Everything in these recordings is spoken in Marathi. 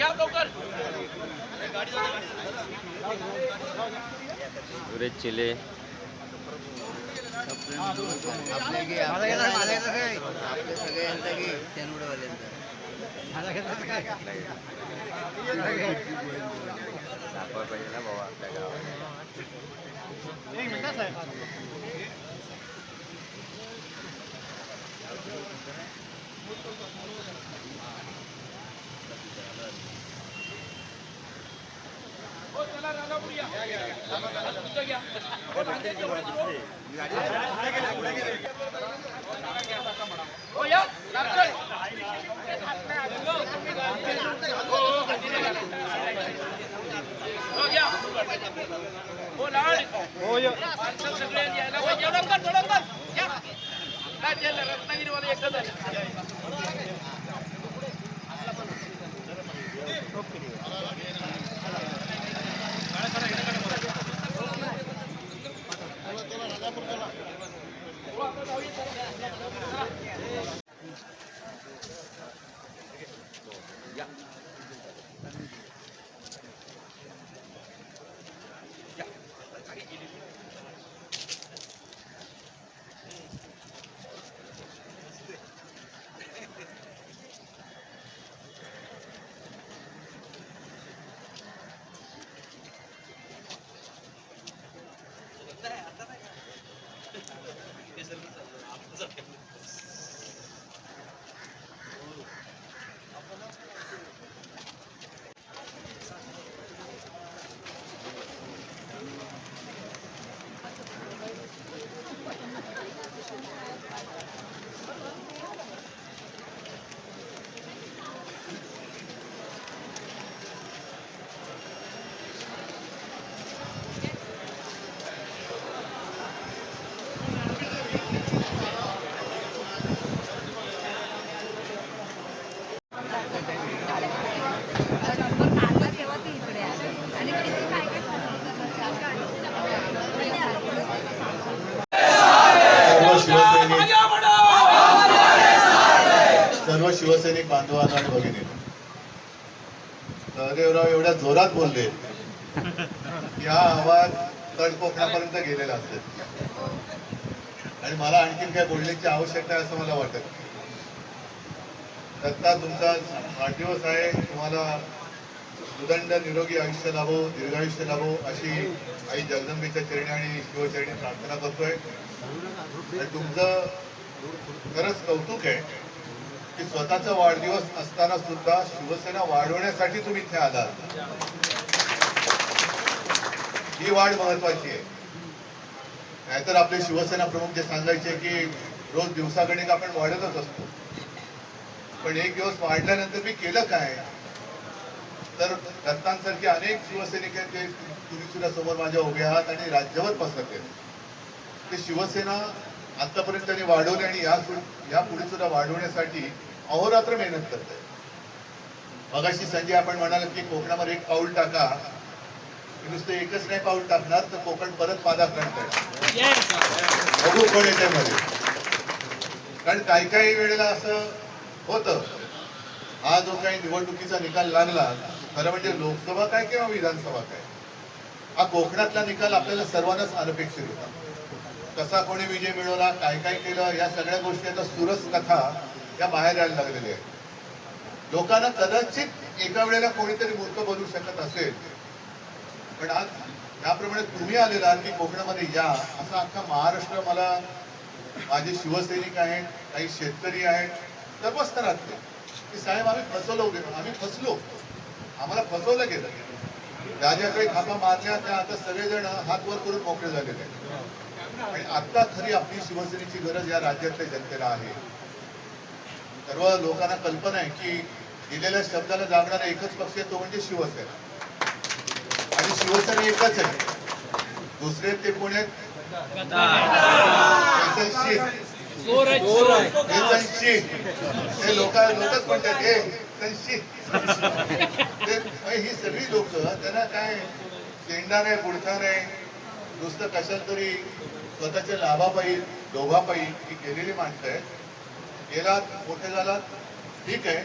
लवकर. चिले. आपले घे आपले पाहिजे ना बाबा आपल्या हो चला राजापूर या आता तुमचं घ्या हो नांदेड जवळ आहे. हो या नारकळ. हो घ्या हो लाड माणसं सगळे यायला पाहिजे एवढं कर थोडं कर या काय ते रत्नागिरीवाले एकदा आहे काढला तेव्हा ते इकडे आले आणि किती काय काय सर्व शिवसैनिक मागे वळा. सर्व शिवसैनिक बांधवांना आणि भगिनी. सहदेवराव एवढ्या जोरात बोलले. की हा आवाज तळ कोकणापर्यंत गेलेला असेल आणि मला आणखीन काय बोलण्याची आवश्यकता आहे असं मला वाटत. दत्ता तुमचा वाढदिवस आहे. तुम्हाला सुदंड निरोगी आयुष्य लाभो दीर्घायुष्य लाभो अशी आई जगदंबेच्या चरणी आणि शिवचरणी प्रार्थना करतोय. तुमचं खरंच कौतुक आहे. की स्वतःचा वाढदिवस असताना सुद्धा शिवसेना वाढवण्यासाठी तुम्ही इथे आलात. ही वाढ महत्वाची आहे. नाहीतर आपले शिवसेना प्रमुख जे सांगायचे की रोज दिवसागणिक आपण वाढतच असतो. पण एक दिवस वाढल्यानंतर मी केलं काय? तर दत्तांसारखे अनेक शिवसैनिक आहेत ते तुम्ही सुद्धा समोर माझ्या उभे आहात आणि राज्यभर पसरले ते शिवसेना आतापर्यंत त्यांनी वाढवली आणि या या पुढे सुद्धा वाढवण्यासाठी अहोरात्र मेहनत करत मगाशी संजय आपण म्हणाल की कोकणामध्ये एक पाऊल टाका. नुसतं एकच नाही पाऊल टाकणार तर कोकण परत पादाक्रांत करणार बघू कोण येते मध्ये. कारण काही काही वेळेला असं होतं. हा जो काही निवडणुकीचा निकाल लागला खरं म्हणजे लोकसभा काय किंवा विधानसभा काय? हा कोकणातला निकाल आपल्याला सर्वांनाच अनपेक्षित होता. कसा कोणी विजय मिळवला काय काय केलं या सगळ्या गोष्टी आता सुरस कथा या बाहेर यायला लागलेल्या आहेत. लोकांना कदाचित एका वेळेला कोणीतरी मूर्ख बनवू शकत असेल. पण आज त्याप्रमाणे तुम्ही आलेला आहात की कोकणामध्ये या असा अख्खा महाराष्ट्र मला माझे शिवसैनिक आहेत काही शेतकरी आहेत सर्व स्तरातले की साहेब आम्ही फसवलो गेलो आम्ही फसलो. आम्हाला फसवलं गेलं. ज्या ज्या काही थापा मारल्या त्या आता सगळेजण हात वर करून मोकळे झालेले आहेत. आणि आता खरी आपली शिवसेनेची गरज या राज्यातल्या जनतेला आहे. सर्व लोकांना कल्पना आहे की दिलेल्या शब्दाला जागणारा एकच पक्ष आहे तो म्हणजे शिवसेना. आणि शिवसेना एकच आहे. दुसरे ते कोण आहेत? लोक लोकच म्हणतात हे ते ही सगळी लोक त्यांना काय शेंडा नाही बुडका नाही नुसतं कशाला तरी स्वतःच्या लाभापायी लोभापायी ही केलेली माणसं आहेत. गेलात मोठे झालात ठीक आहे.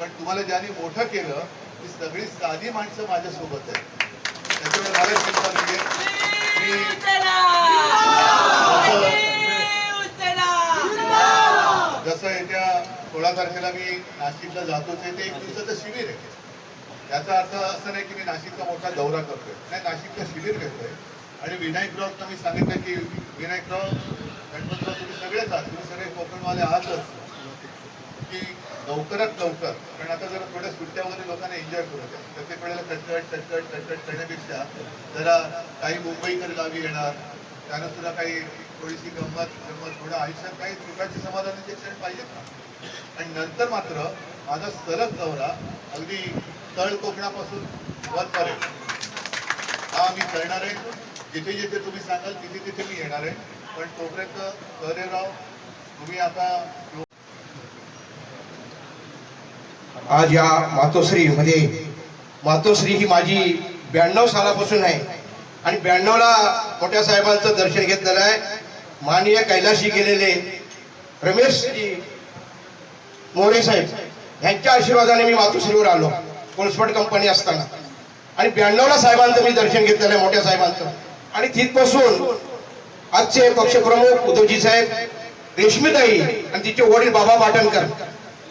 पण तुम्हाला ज्यांनी मोठं केलं ती सगळी साधी माणसं माझ्यासोबत आहे त्याच्यामुळे मला चिंता नाही मी जसं- येत्या सोळा तारखेला मी नाशिकला जातोच आहे ते एक दिवसाचं शिबिर आहे. याचा अर्थ असं नाही की मी नाशिकचा मोठा दौरा करतोय. नाही नाशिकचं शिबिर घेतोय. आणि विनायकरावचं मी सांगितलं की विनायकराव गणपतराव तुम्ही सगळेच आहात. तुम्ही सगळे कोकणवाले आहातच. की लवकरात लवकर. कारण आता जरा थोड्या सुट्ट्या वगैरे लोकांना एन्जॉय करत आहे प्रत्येक वेळेला कटकट कटकट कटकट करण्यापेक्षा जरा काही मुंबईकर गावी येणार. त्यांना सुद्धा काही थोडीशी गंमत गंमत थोडं आयुष्यात काही सुखाचे समाधानाचे क्षण पाहिजेत ना. आणि नंतर मात्र माझा सलग दौरा अगदी तळ कोकणापासून वरपर्यंत. हा मी करणार आहे. जिथे जिथे तुम्ही सांगाल तिथे तिथे मी येणार आहे. पण तोपर्यंत करेराव तुम्ही आता आज या मातोश्रीमध्ये म्हणजे मातोश्री ही माझी ब्याण्णव सालापासून आहे. आणि ब्याण्णवला मोठ्या साहेबांचं दर्शन घेतलेलं आहे. माननीय कैलाशी गेलेले रमेशजी मोरे साहेब यांच्या आशीर्वादाने मी मातोश्रीवर आलो कोळसपट कंपनी असताना. आणि ब्याण्णवला साहेबांचं मी दर्शन घेतलेलं आहे मोठ्या साहेबांचं. आणि तिथपासून आजचे पक्षप्रमुख उद्धवजी साहेब रेशमीताई आणि तिचे वडील बाबा पाटणकर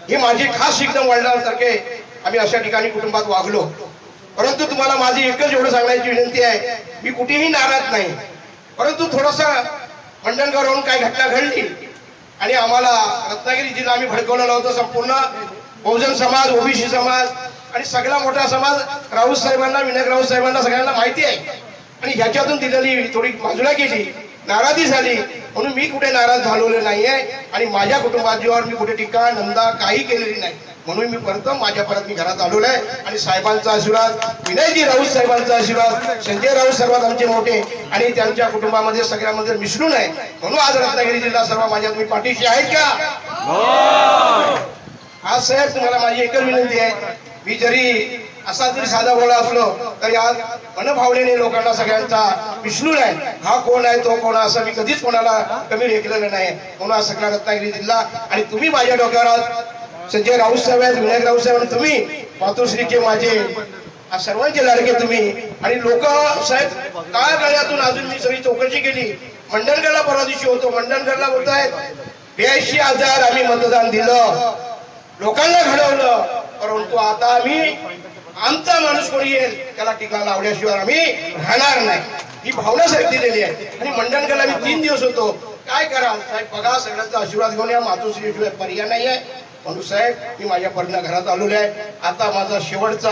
हे माझी खास एकदम वडिलांसारखे आम्ही अशा ठिकाणी कुटुंबात वागलो. परंतु तुम्हाला माझी एकच एवढं सांगण्याची विनंती आहे मी कुठेही नाराज नाही. परंतु थोडस मंडणगडवरून काही घटना घडली आणि आम्हाला रत्नागिरी जिल्हा आम्ही भडकवलं नव्हतं. संपूर्ण बहुजन समाज ओबीसी समाज आणि सगळा मोठा समाज राऊत साहेबांना विनायक राऊत साहेबांना सगळ्यांना माहिती आहे. आणि ह्याच्यातून दिलेली थोडी बाजूला केली. नाराजी झाली. म्हणून मी कुठे नाराज झालेलो नाहीये. आणि माझ्या कुटुंबाजीवर मी कुठे टीका नंदा काही केलेली नाही. म्हणून मी परत माझ्या परत मी घरात आलेलो आहे. आणि साहेबांचा आशीर्वाद विनयजी राऊत साहेबांचा आशीर्वाद संजय राऊत सर्वात आमचे मोठे आणि त्यांच्या कुटुंबामध्ये सगळ्यामध्ये मिसळून आहे. म्हणून आज रत्नागिरी जिल्हा सर्व माझ्या तुम्ही पाठीशी आहेत का? आज साहेब तुम्हाला माझी एकच विनंती आहे. मी जरी असा जरी साधा बोला असलो तर या मनभावलेने लोकांना सगळ्यांचा विष्णू आहे हा कोण आहे तो कोण असं मी कधीच कोणाला कमी लेखलेलं नाही. म्हणून सगळा रत्नागिरी जिल्हा आणि तुम्ही माझ्या डोक्यावर आहात संजय राऊत साहेब आहेत विनायक राऊत साहेब आणि तुम्ही मातोश्रीचे माझे सर्वांचे लाडके तुम्ही. आणि लोक साहेब काय गळ्यातून अजून मी सगळी चौकशी केली. मंडणगडला परवा दिवशी होतो मंडणगडला बोलत आहेत ब्याऐंशी हजार आम्ही मतदान दिलं. लोकांना घडवलं परंतु आता आम्ही आमचा माणूस कोणी येईल? त्याला टीका लावल्याशिवाय आम्ही राहणार नाही. ही भावना साहेब दिलेली आहे. आणि मंडणगडला मी तीन दिवस होतो. काय करा? साहेब बघा सगळ्यांचा आशीर्वाद घेऊन या. मातोश्रीशिवाय पर्याय नाही आहे. म्हणून साहेब मी माझ्या पर्ण घरात आलेलो आहे. आता माझा शेवटचा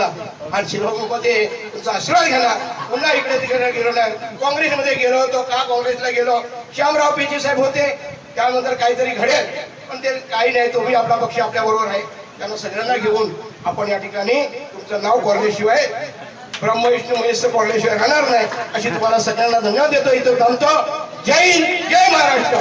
हा शिरोमध्ये तुमचा आशीर्वाद घेणार. पुन्हा इकडे तिकडे गेलो नाही. काँग्रेसमध्ये गेलो होतो. का काँग्रेसला गेलो? श्यामराव पेचे साहेब होते. त्यानंतर काहीतरी घडेल. पण ते काही नाही. तुम्ही आपला पक्ष आपल्या बरोबर आहे. त्यांना सगळ्यांना घेऊन आपण या ठिकाणी तुमचं नाव कोरल्याशिवाय ब्रह्मविष्णू महेश कोरल्याशिवाय राहणार नाही. अशी तुम्हाला सगळ्यांना धन्यवाद देतो. इथं थांबतो. जय हिंद जय महाराष्ट्र.